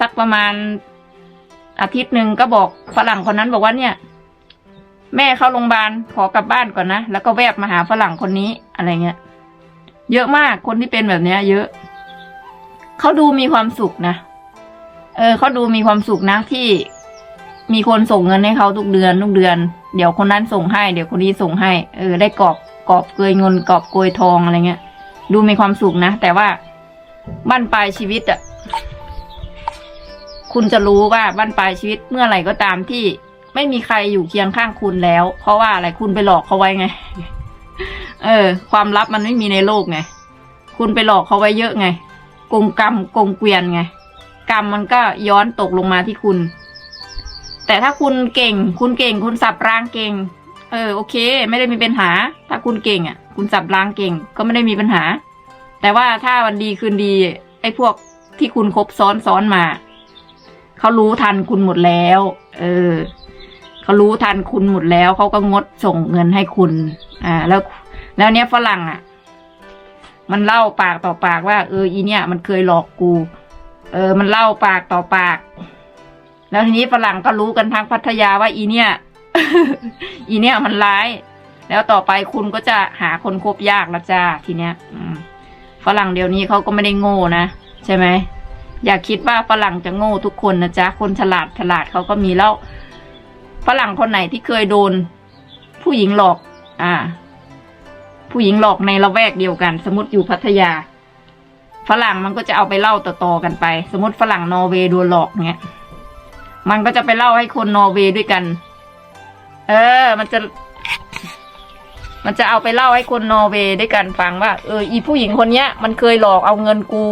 สักประมาณอาทิตย์หนึ่งก็บอกฝรั่งคนนั้นบอกว่าเนี่ย แม่เข้าโรงพยาบาลขอกลับบ้านก่อนนะแล้วก็แวบมาหาฝรั่งคนนี้อะไรเงี้ย เยอะมากคนที่เป็นแบบเนี้ย เยอะเขาดูมีความสุขนะเออเขาดูมีความสุขนะที่มีคนส่งเงินให้เขาทุกเดือนทุกเดือน เดี๋ยวคนนั้นส่งให้ เดี๋ยวคนนี้ส่งให้ เออ ได้กอบกอบเกยเงินกอบเกยทองอะไรเงี้ย ดูมีความสุขนะ แต่ว่าบ้านปลายชีวิตอะ คุณจะรู้ว่าบั้นปลายชีวิตเมื่อไหร่ก็ตามที่ไม่มีใครอยู่เคียงข้างคุณแล้ว เพราะว่าอะไรคุณไปหลอกเขาไว้ไง เออ ความลับมันไม่มีในโลกไง คุณไปหลอกเขาไว้เยอะไงกงกรรมกงเกวียนไง กรรมมันก็ย้อนตกลงมาที่คุณ แต่ถ้าคุณเก่ง คุณเก่ง คุณสับรางเก่ง เออ โอเค ไม่ได้มีปัญหา ถ้าคุณเก่งอะ คุณสับรางเก่ง ก็ไม่ได้มีปัญหา แต่ว่าถ้าวันดีคืนดี ไอ้พวกที่คุณคบซ้อนซ้อนมา เขารู้ทันคุณหมดแล้ว เออเขารู้ทันคุณหมดแล้ว เขาก็งดส่งเงินให้คุณ อ่า แล้ว แล้วเนี้ยฝรั่งอะ มันเล่าปากต่อปากว่า เอออีเนี่ย มันเคยหลอกกู เออ มันเล่าปากต่อปาก แล้วทีนี้ฝรั่งก็รู้กันทางพัทยาว่าอีเนี่ย อีเนี่ยมันร้าย แล้วต่อไปคุณก็จะหาคนคบยากละจ้าทีเนี้ยฝรั่งเดี๋ยวนี้เขาก็ไม่ได้โง่นะใช่ไหม อย่าคิดว่าฝรั่งจะโง่ทุกคนนะจ๊ะ คนฉลาดฉลาดเขาก็มีแล้ว ฝรั่งคนไหนที่เคยโดน ผู้หญิงหลอก อ่า ผู้หญิงหลอกในละแวกเดียวกัน สมมติอยู่พัทยา ฝรั่งมันก็จะเอาไปเล่าต่อๆกันไป สมมติฝรั่งนอร์เวย์โดนหลอกเงี้ย มันก็จะไปเล่าให้คนนอร์เวย์ด้วยกัน เออ มันจะมันจะเอาไปเล่าให้คนนอร์เวย์ด้วยกันฟังว่าเอออีผู้หญิงคนเนี้ย มันเคยหลอกเอาเงินกู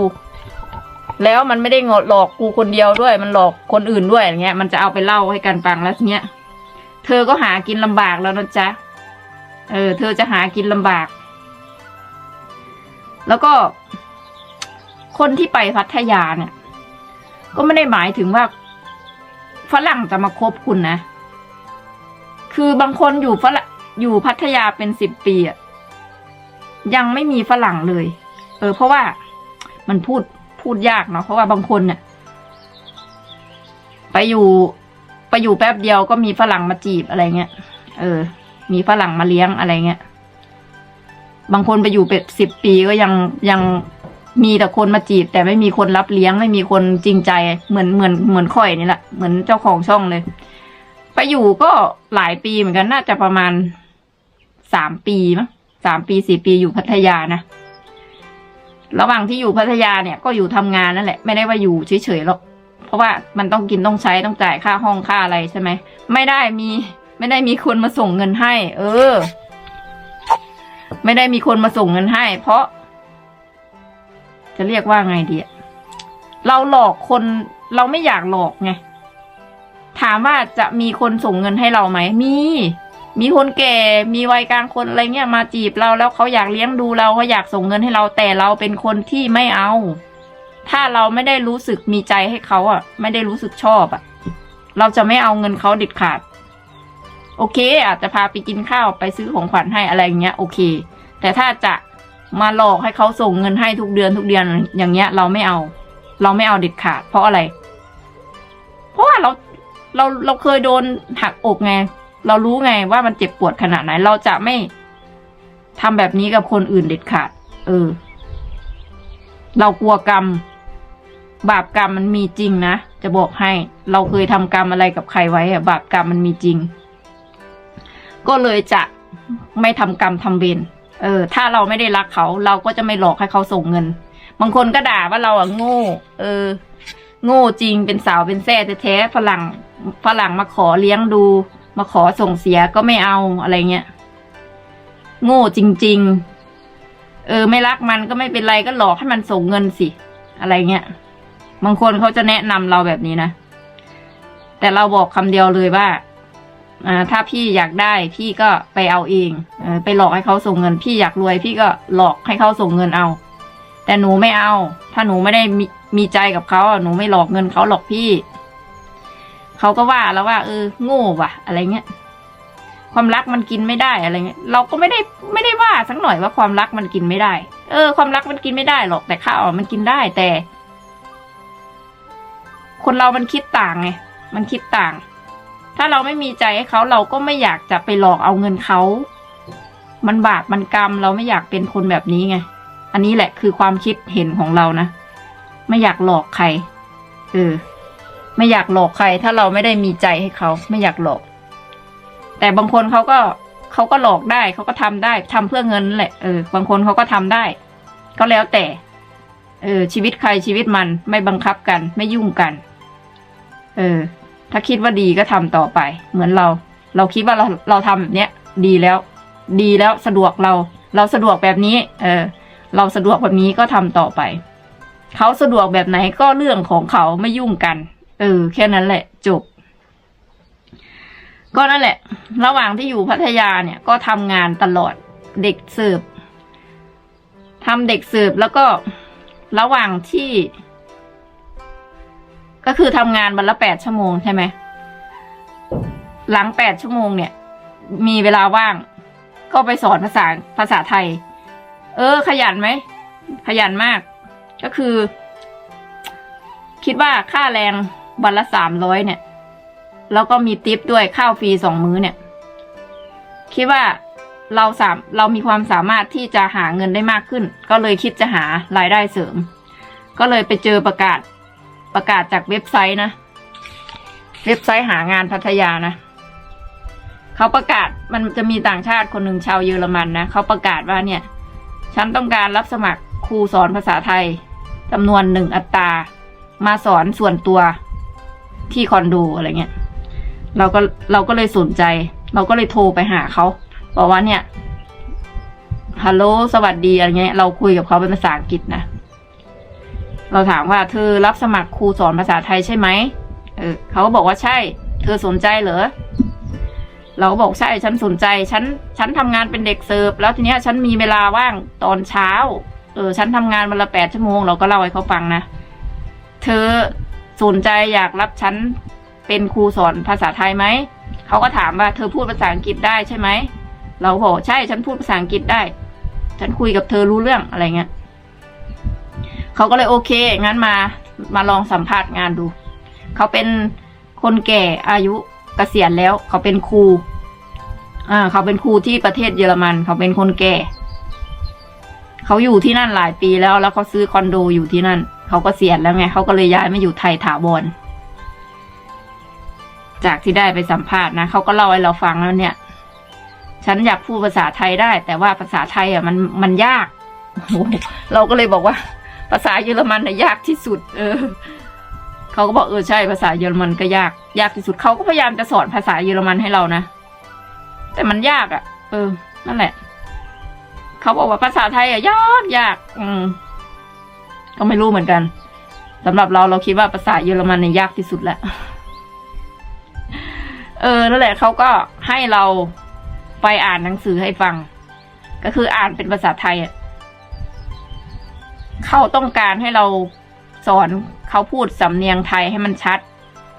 แล้วมันไม่ได้งดหลอกกูคนเดียวด้วย มันหลอกคนอื่นด้วยอย่างเงี้ย มันจะเอาไปเล่าให้กันฟังแล้วทีเนี้ย เธอก็หากินลำบากแล้วนะจ๊ะ เออ เธอจะหากินลำบาก แล้วก็ คนที่ไปพัทยาเนี่ย ก็ไม่ได้หมายถึงว่าฝรั่งจะมาคบคุณนะ คือบางคนอยู่ฝรั่งอยู่พัทยาเป็นสิบปีอะยังไม่มีฝรั่งเลย เออ เพราะว่ามันพูด พูดยากเนาะเพราะว่าบางคนเนี่ย ไปอยู่ ไปอยู่แป๊บเดียวก็มีฝรั่งมาจีบอะไรเงี้ยเออ มีฝรั่งมาเลี้ยงอะไรเงี้ยบางคนไปอยู่เป็นสิบปีก็ยังยังมีแต่คนมาจีบ แต่ไม่มีคนรับเลี้ยงไม่มีคนจริงใจเหมือนเหมือนเหมือนข่อยนี่แหละเหมือนเจ้าของช่องเลย ไปอยู่ก็หลายปีเหมือนกันน่าจะประมาณสามปีมั้งสามปีสี่ปีอยู่พัทยานะ ระหว่างที่อยู่พัทยาเนี่ยก็อยู่ทำงานนั่นแหละ ไม่ได้ว่าอยู่เฉยๆหรอกเพราะว่ามันต้องกินต้องใช้ต้องจ่ายค่าห้องค่าอะไรใช่ไหมไม่ได้มี ไม่ได้มีคนมาส่งเงินให้ เออ ไม่ได้มีคนมาส่งเงินให้ เพราะ จะเรียกว่าไงดีเราหลอกคนเราไม่อยากหลอกไงถามว่าจะมีคนส่งเงินให้เราไหมมี มีคนแก่มีวัยกลางคนอะไรเงี้ยมาจีบเราแล้วเขาอยากเลี้ยงดูเราเขาอยากส่งเงินให้เราแต่เราเป็นคนที่ไม่เอา ถ้าเราไม่ได้รู้สึกมีใจให้เขาอะ ไม่ได้รู้สึกชอบอะ เราจะไม่เอาเงินเขาเด็ดขาด โอเค อาจจะพาไปกินข้าวไปซื้อของขวัญให้อะไรอย่างเงี้ยโอเค แต่ถ้าจะมาหลอกให้เขาส่งเงินให้ทุกเดือนทุกเดือนอย่างเงี้ย เราไม่เอา เราไม่เอาเด็ดขาด เพราะอะไร เพราะว่าเราเราเราเคยโดนหักอกไง เรารู้ไงว่ามันเจ็บปวดขนาดไหน เราจะไม่ทำแบบนี้กับคนอื่นเด็ดขาด เออ เรากลัวกรรม บาปกรรมมันมีจริงนะ จะบอกให้ เราเคยทำกรรมอะไรกับใครไว้อะบาปกรรมมันมีจริง ก็เลยจะไม่ทำกรรมทำเวรเออ ถ้าเราไม่ได้รักเขา เราก็จะไม่หลอกให้เขาส่งเงิน บางคนก็ด่าว่าเราอะโง่ เออ โง่จริงเป็นสาวเป็นแซ่แท้ๆฝรั่งฝรั่งมาขอเลี้ยงดู มาขอส่งเสียก็ไม่เอาอะไรเงี้ย โง่จริง ๆ เออ ไม่รักมันก็ไม่เป็นไรก็หลอกให้มันส่งเงินสิ อะไรเงี้ย บางคนเขาจะแนะนำเราแบบนี้นะ แต่เราบอกคำเดียวเลยว่าอ่า ถ้าพี่อยากได้พี่ก็ไปเอาเองเออไปหลอกให้เขาส่งเงิน พี่อยากรวย พี่ก็หลอกให้เขาส่งเงินเอา แต่หนูไม่เอา ถ้าหนูไม่ได้มีมีใจกับเขาหนูไม่หลอกเงินเขาหรอกพี่ เขาก็ว่าแล้วว่าเออโง่ว่ะ อะไรเงี้ยความรักมันกินไม่ได้อะไรเงี้ยเราก็ไม่ได้ไม่ได้ว่าสักหน่อยว่าความรักมันกินไม่ได้ เออ ความรักมันกินไม่ได้หรอกแต่ข้าวมันกินได้แต่ คนเรามันคิดต่างไงมันคิดต่าง ถ้าเราไม่มีใจให้เขาเราก็ไม่อยากจะไปหลอกเอาเงินเขา มันบาปมันกรรมเราไม่อยากเป็นคนแบบนี้ไง อันนี้แหละคือความคิดเห็นของเรานะ ไม่อยากหลอกใคร เออ ไม่อยากหลอกใคร ถ้าเราไม่ได้มีใจให้เขาไม่อยากหลอก แต่บางคนเขาก็เขาก็หลอกได้เขาก็ทำได้ทำเพื่อเงินแหละเออบางคนเขาก็ทำได้ ก็แล้วแต่ เออ ชีวิตใครชีวิตมันไม่บังคับกัน ไม่ยุ่งกัน เออ ถ้าคิดว่าดีก็ทำต่อไป เหมือนเรา เราคิดว่าเราเราทำแบบเนี้ย ดีแล้ว ดีแล้วสะดวกเรา เราสะดวกแบบนี้ เออ เราสะดวกแบบนี้ก็ทำต่อไปเขาสะดวกแบบไหนก็เรื่องของเขาไม่ยุ่งกัน เออ แค่นั้นแหละ จบ ก็นั่นแหละ ระหว่างที่อยู่พัทยาเนี่ย ก็ทำงานตลอดเด็กเสิร์ฟทำเด็กเสิร์ฟแล้วก็ระหว่างที่ ก็คือทำงานวันละแปดชั่วโมงใช่ไหมหลังแปดชั่วโมงเนี่ย มีเวลาว่าง ก็ไปสอนภาษาภาษาไทย เออ ขยันไหม ขยันมาก ก็คือ คิดว่าค่าแรง วันละสามร้อยเนี่ย แล้วก็มีติปด้วยข้าวฟรีสองมื้อเนี่ย คิดว่าเราสามเรามีความสามารถที่จะหาเงินได้มากขึ้น ก็เลยคิดจะหารายได้เสริม ก็เลยไปเจอประกาศประกาศจากเว็บไซต์นะ เว็บไซต์หางานพัทยานะเขาประกาศมันจะมีต่างชาติคนหนึ่งชาวเยอรมันนะเขาประกาศว่าเนี่ย ฉันต้องการรับสมัครครูสอนภาษาไทยจำนวนหนึ่งอัตรา มาสอนส่วนตัว ที่คอนโดอะไรเงี้ยเราก็เราก็เลยสนใจ เราก็เลยโทรไปหาเขาบอกว่าเนี่ยฮัลโหลสวัสดีอะไรเงี้ยเราคุยกับเขาเป็นภาษาอังกฤษนะเราถามว่าเธอรับสมัครครูสอนภาษาไทยใช่ไหมเออเขาก็บอกว่าใช่ เธอสนใจเหรอเราก็บอกใช่ฉันสนใจ ฉันฉันทำงานเป็นเด็กเสิร์ฟแล้วทีเนี้ยฉันมีเวลาว่างตอนเช้า เออ ฉันทำงานวันละแปดชั่วโมง เราก็เล่าให้เขาฟังนะ เธอ สนใจอยากรับฉันเป็นครูสอนภาษาไทยไหม เขาก็ถามว่าเธอพูดภาษาอังกฤษได้ใช่ไหม เราบอกใช่ฉันพูดภาษาอังกฤษได้ ฉันคุยกับเธอรู้เรื่องอะไรเงี้ย เขาก็เลยโอเค งั้นมา มาลองสัมภาษณ์งานดู เขาเป็นคนแก่อายุเกษียณแล้ว เขาเป็นครู อ่า เขาเป็นครูที่ประเทศเยอรมัน เขาเป็นคนแก่ เขาอยู่ที่นั่นหลายปีแล้ว แล้วเขาซื้อคอนโดอยู่ที่นั่น เขาก็เสียณแล้วไงเขาก็เลยย้ายมาอยู่ไทยถาวร จากที่ได้ไปสัมภาษณ์นะเขาก็เล่าให้เราฟังแล้วเนี่ย ฉันอยากพูดภาษาไทยได้ แต่ว่าภาษาไทยอะมันมันยากเราก็เลยบอกว่า ภาษาเยอรมันน่ะยากที่สุด เออเขาก็บอกเออใช่ภาษาเยอรมันก็ยาก ยากที่สุดเขาก็พยายามจะสอนภาษาเยอรมันให้เรานะแต่มันยากอะ เออ นั่นแหละ เขาบอกว่าภาษาไทยอะยากยาก อืม ก็ไม่รู้เหมือนกันสำหรับเราเราคิดว่าภาษาเยอรมันเนี่ยยากที่สุดแหละเออนั่นแหละเขาก็ให้เราไปอ่านหนังสือให้ฟัง ก็คืออ่านเป็นภาษาไทยอะเขาต้องการให้เราสอนเขาพูดสำเนียงไทยให้มันชัด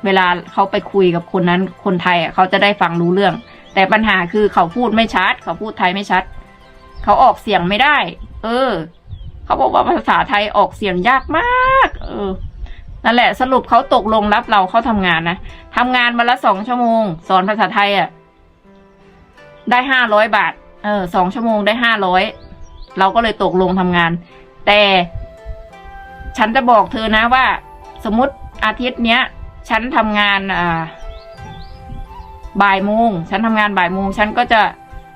เวลาเขาไปคุยกับคนนั้น คนไทยอะเขาจะได้ฟังรู้เรื่อง แต่ปัญหาคือเขาพูดไม่ชัด เขาพูดไทยไม่ชัด เขาออกเสียงไม่ได้ เออ เขาบอกว่าภาษาไทยออกเสียงยากมาก เออนั่นแหละสรุปเขาตกลงรับเราเข้าทำงานนะทำงานวันละสองชั่วโมง สอนภาษาไทยอะ ได้ห้าร้อยบาท เออสองชั่วโมงได้ห้าร้อยเราก็เลยตกลงทำงาน แต่ฉันจะบอกเธอนะว่า สมมติอาทิตย์เนี้ย ฉันทำงานอ่าบ่ายโมงฉันทำงานบ่ายโมงฉันก็จะ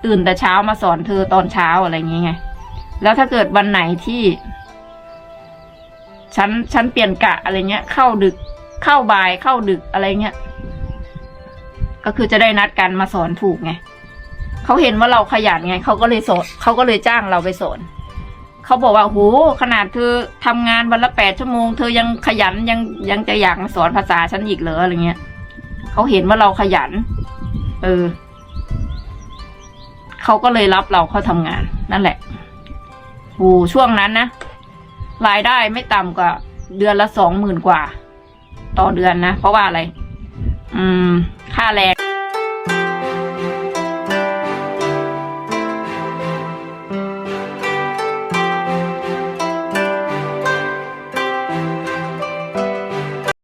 ตื่นแต่เช้ามาสอนเธอตอนเช้าอะไรอย่างเงี้ย แล้วถ้าเกิดวันไหนที่ฉันฉันเปลี่ยนกะอะไรเงี้ย เข้าดึกเข้าบ่ายเข้าดึกอะไรเงี้ย ก็คือจะได้นัดกันมาสอนถูกไงเขาเห็นว่าเราขยันไงเขาก็เลยสอนเขาก็เลยจ้างเราไปสอนเขาบอกว่าโหขนาดเธอทำงานวันละแปดชั่วโมง เธอยังขยันยังยังจะอยากมาสอนภาษาฉันอีกเหรออะไรเงี้ยเขาเห็นว่าเราขยัน เออเขาก็เลยรับเราเข้าทำงาน นั่นแหละ โหช่วงนั้นนะรายได้ไม่ต่ำกว่า เดือนละสองหมื่นกว่า ต่อเดือนนะ เพราะว่าอะไร อืม ค่าแรง